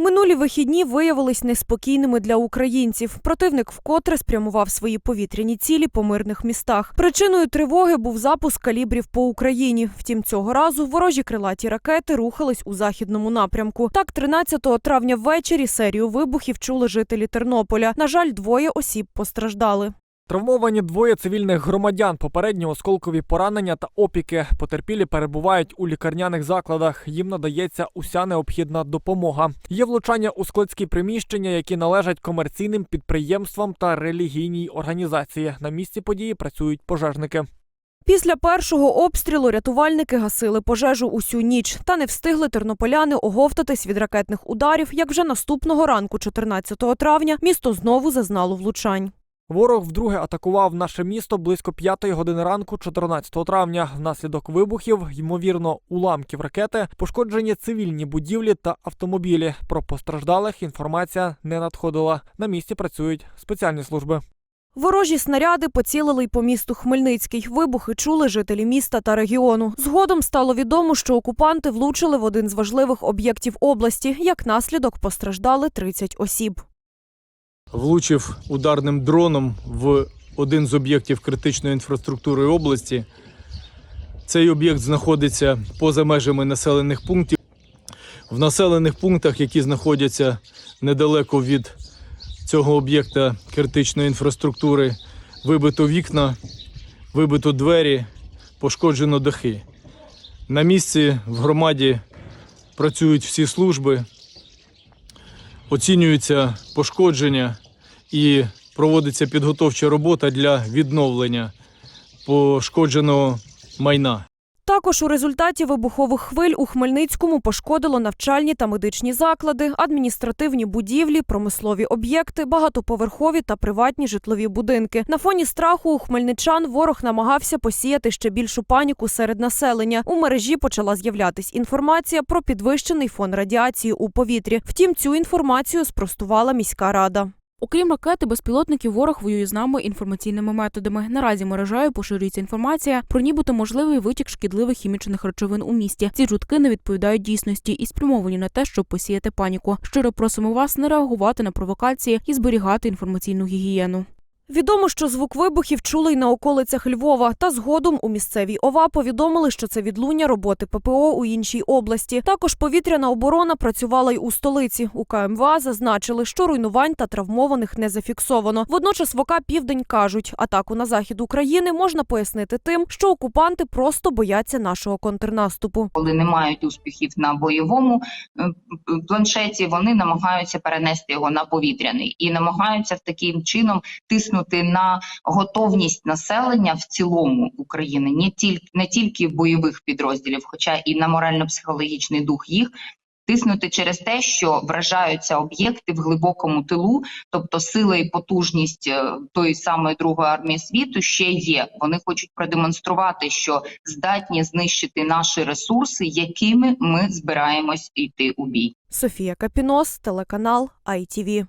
Минулі вихідні виявились неспокійними для українців. Противник вкотре спрямував свої повітряні цілі по мирних містах. Причиною тривоги був запуск калібрів по Україні. Втім, цього разу ворожі крилаті ракети рухались у західному напрямку. Так, 13 травня ввечері серію вибухів чули жителі Тернополя. На жаль, двоє осіб постраждали. Травмовані двоє цивільних громадян, попередні осколкові поранення та опіки. Потерпілі перебувають у лікарняних закладах. Їм надається уся необхідна допомога. Є влучання у складські приміщення, які належать комерційним підприємствам та релігійній організації. На місці події працюють пожежники. Після першого обстрілу рятувальники гасили пожежу усю ніч. Та не встигли тернополяни оговтатись від ракетних ударів, як вже наступного ранку, 14 травня, місто знову зазнало влучань. Ворог вдруге атакував наше місто близько 5 години ранку, 14 травня. Внаслідок вибухів, ймовірно, уламків ракети, пошкоджені цивільні будівлі та автомобілі. Про постраждалих інформація не надходила. На місці працюють спеціальні служби. Ворожі снаряди поцілили й по місту Хмельницький. Вибухи чули жителі міста та регіону. Згодом стало відомо, що окупанти влучили в один з важливих об'єктів області. Як наслідок постраждали 30 осіб. Влучив ударним дроном в один з об'єктів критичної інфраструктури області. Цей об'єкт знаходиться поза межами населених пунктів. В населених пунктах, які знаходяться недалеко від цього об'єкта критичної інфраструктури, вибито вікна, вибито двері, пошкоджено дахи. На місці в громаді працюють всі служби, оцінюються пошкодження і проводиться підготовча робота для відновлення пошкодженого майна. Також у результаті вибухових хвиль у Хмельницькому пошкодило навчальні та медичні заклади, адміністративні будівлі, промислові об'єкти, багатоповерхові та приватні житлові будинки. На фоні страху у хмельничан ворог намагався посіяти ще більшу паніку серед населення. У мережі почала з'являтись інформація про підвищений фон радіації у повітрі. Втім, цю інформацію спростувала міська рада. Окрім ракети, безпілотників ворог воює з нами інформаційними методами. Наразі мережею поширюється інформація про нібито можливий витік шкідливих хімічних речовин у місті. Ці жутки не відповідають дійсності і спрямовані на те, щоб посіяти паніку. Щиро просимо вас не реагувати на провокації і зберігати інформаційну гігієну. Відомо, що звук вибухів чули й на околицях Львова. Та згодом у місцевій ОВА повідомили, що це відлуння роботи ППО у іншій області. Також повітряна оборона працювала й у столиці. У КМВА зазначили, що руйнувань та травмованих не зафіксовано. Водночас в ОК Південь кажуть, атаку на захід України можна пояснити тим, що окупанти просто бояться нашого контрнаступу. коли не мають успіхів на бойовому е, планшеті, вони намагаються перенести його на повітряний і намагаються таким чином тиснути на готовність населення в цілому України, не тільки не тільки бойових підрозділів, хоча і на морально-психологічний дух їх. Тиснути через те, що вражаються об'єкти в глибокому тилу, тобто сила і потужність е, тої самої другої армії світу ще є. Вони хочуть продемонструвати, що здатні знищити наші ресурси, якими ми збираємось йти у бій. Софія Капінос, телеканал ITV.